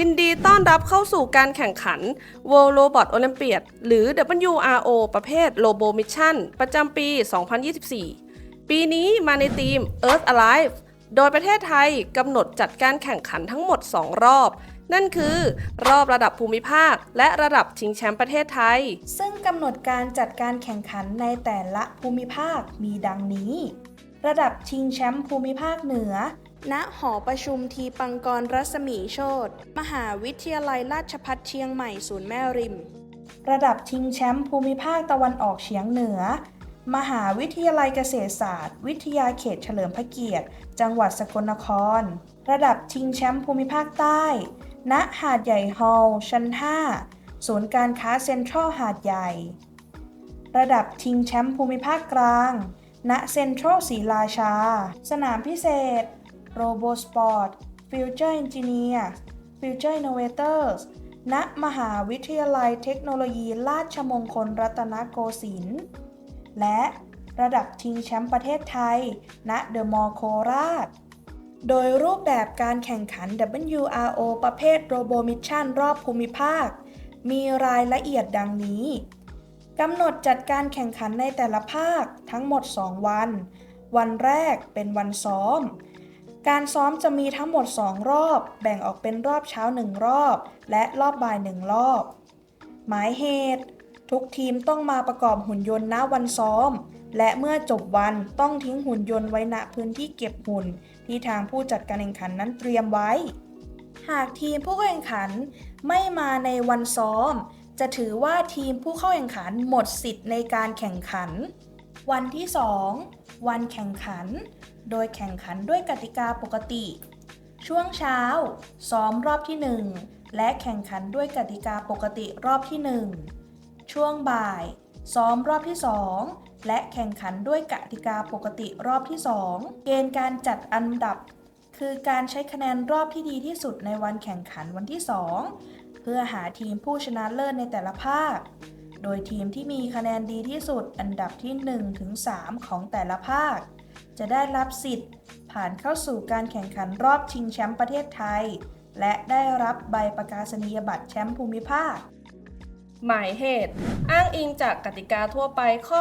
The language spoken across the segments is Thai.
ยินดีต้อนรับเข้าสู่การแข่งขัน World Robot Olympiad หรือ WRO ประเภท Robo Mission ประจำปี 2024 ปีนี้มาในธีม Earth Alive โดยประเทศไทยกำหนดจัดการแข่งขันทั้งหมด 2 รอบ นั่นคือ รอบระดับภูมิภาค และระดับชิงแชมป์ประเทศไทย ซึ่งกำหนดการจัดการแข่งขันในแต่ละภูมิภาคมีดังนี้ ระดับชิงแชมป์ภูมิภาคเหนือ ณหอประชุมทีปังกรรัศมีโชตมหาวิทยาลัยราชภัฏเชียงใหม่ศูนย์แม่ริม ระดับชิงแชมป์ภูมิภาคตะวันออกเฉียงเหนือ มหาวิทยาลัยเกษตรศาสตร์ วิทยาเขตเฉลิมพระเกียรติ จังหวัดสกลนคร ระดับชิงแชมป์ภูมิภาคใต้ ณหาดใหญ่ฮอลล์ชั้น 5 ศูนย์การค้าเซ็นทรัลหาดใหญ่ ระดับชิงแชมป์ภูมิภาคกลางณเซ็นทรัลศรีราชา สนามพิเศษ โรโบสปอร์ตฟิวเจอร์ e อนจิเนียร์ฟิวเจอร์อินโนเวเตอร์สณมหาวิทยาลัยเทคโนโลยีราชมงคลรัตนโกสินทร์ และระดับชิงแชมป์ประเทศไทย ณ เดอะมอลโคราช โดยรูปแบบการแข่งขัน WRO ประเภทโรโบมิชชั่นรอบภูมิภาค มีรายละเอียดดังนี้ กำหนดจัดการแข่งขันในแต่ละภาคทั้งหมด 2 วัน วันแรกเป็นวันซ้อม การซ้อมจะมีทั้งหมด 2 รอบ แบ่งออกเป็นรอบเช้า 1 รอบ และรอบบ่าย 1 รอบ หมายเหตุ ทุกทีมต้องมาประกอบหุ่นยนต์ณวันซ้อม และเมื่อจบวันต้องทิ้งหุ่นยนต์ไว้ณพื้นที่เก็บหุ่น ที่ทางผู้จัดการแข่งขันนั้นเตรียมไว้ หากทีมผู้เข้าแข่งขันไม่มาในวันซ้อม จะถือว่าทีมผู้เข้าแข่งขันหมดสิทธิ์ในการแข่งขัน วันที่ 2 วันแข่งขัน โดยแข่งขันด้วยกติกาปกติ ช่วงเช้า ซ้อมรอบที่ 1 และแข่งขันด้วยกติกาปกติรอบที่ 1 ช่วงบ่าย ซ้อมรอบที่ 2 และแข่งขันด้วยกติกาปกติรอบที่ 2 เกณฑ์การจัดอันดับ คือการใช้คะแนนรอบที่ดีที่สุดในวันแข่งขันวันที่ 2 เพื่อหาทีมผู้ชนะเลิศในแต่ละภาคโดยทีมที่มีคะแนนดีที่สุดอันดับที่1ถึง3ของแต่ละภาค จะได้รับสิทธิ์ ผ่านเข้าสู่การแข่งขันรอบชิงแชมป์ประเทศไทย และได้รับใบประกาศนียบัตรแชมป์ภูมิภาค หมายเหตุ อ้างอิงจากกติกาทั่วไปข้อ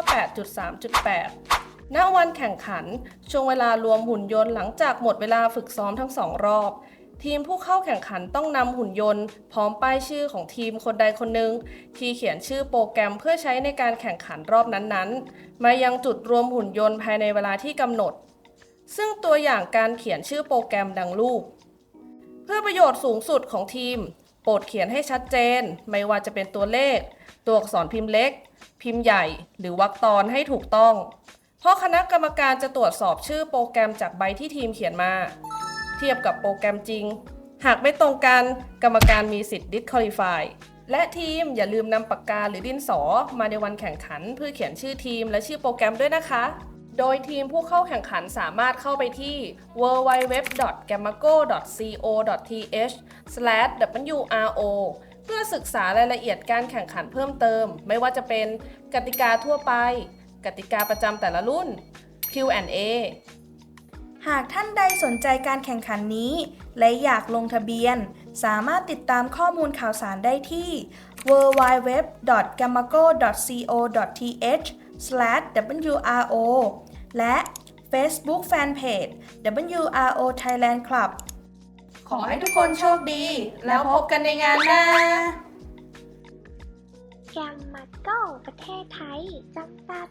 8.3.8 ณ วันแข่งขัน ช่วงเวลารวมหุ่นยนต์หลังจากหมดเวลาฝึกซ้อมทั้งสองรอบ ทีมผู้เข้าแข่งขันต้องนำหุ่นยนต์ พร้อมป้ายชื่อของทีมคนใดคนหนึ่งที่เขียนชื่อโปรแกรมเพื่อใช้ในการแข่งขันรอบนั้นๆ มายังจุดรวมหุ่นยนต์ภายในเวลาที่กำหนด ซึ่งตัวอย่างการเขียนชื่อโปรแกรมดังรูป เพื่อประโยชน์สูงสุดของทีม โปรดเขียนให้ชัดเจน ไม่ว่าจะเป็นตัวเลข ตัวอักษรพิมพ์เล็ก พิมพ์ใหญ่ หรือวรรคตอนให้ถูกต้อง เพราะคณะกรรมการจะตรวจสอบชื่อโปรแกรมจากใบที่ทีมเขียนมา เทียบกับโปรแกรมจริง หากไม่ตรงกันกรรมการมีสิทธิ์ disqualify และทีมอย่าลืมนำปากกาหรือดินสอมาในวันแข่งขัน เพื่อเขียนชื่อทีมและชื่อโปรแกรมด้วยนะคะ โดยทีมผู้เข้าแข่งขันสามารถเข้าไปที่ www.gamago.co.th/wro เพื่อศึกษารายละเอียดการแข่งขันเพิ่มเติม ไม่ว่าจะเป็นกติกาทั่วไป กติกาประจำแต่ละรุ่น Q&A หากท่านใดสนใจการแข่งขันนี้ และอยากลงทะเบียน สามารถติดตามข้อมูลข่าวสารได้ที่ www.gamago.co.th/wro และ Facebook Fanpage WRO Thailand Club ขอให้ทุกคนโชคดี แล้วพบกันในงานหน้าแกมมาโก้ประเทศไทยจำกัด